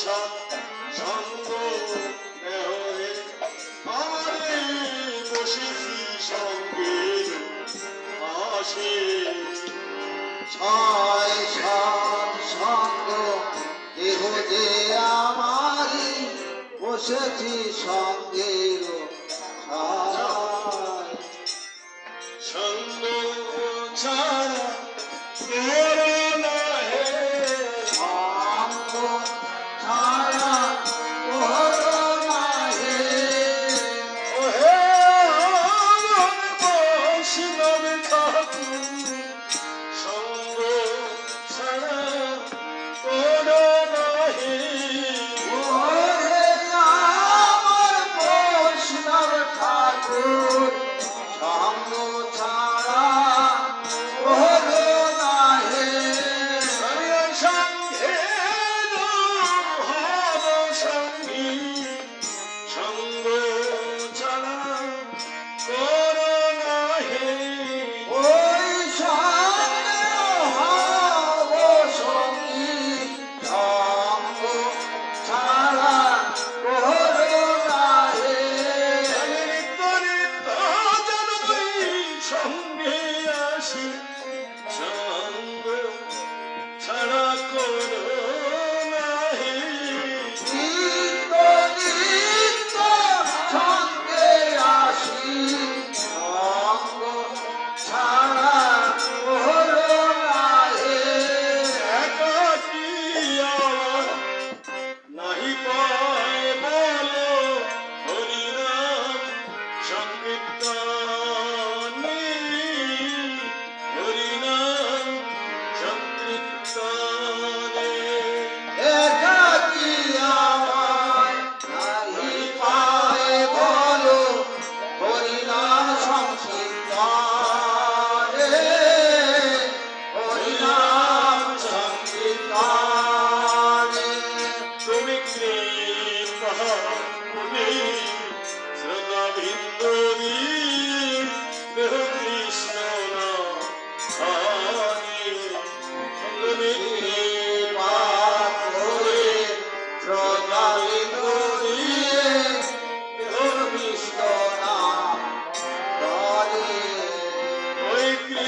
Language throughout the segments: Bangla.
সঙ্গ দেহে পারে বসেছি সঙ্গে আসে ছয় সাত সঙ্গ দেহ যে আমারি বসেছি সঙ্গে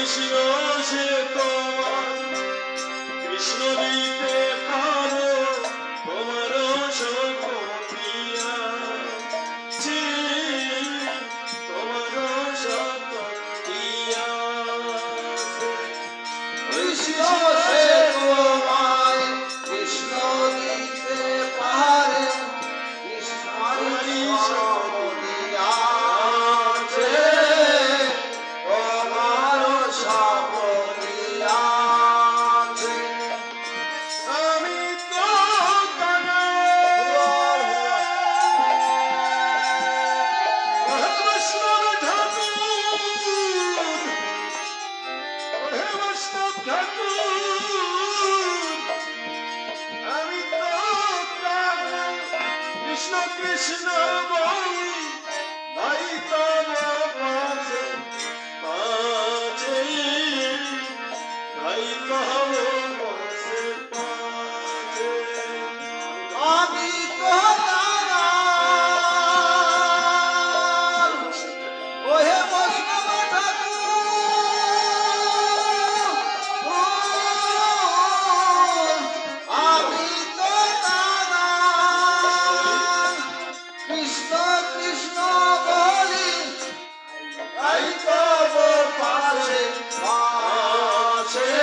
কৃষ্ণ সে তোমার কৃষ্ণ কৃষ্ণ কৃষ্ণ Sir.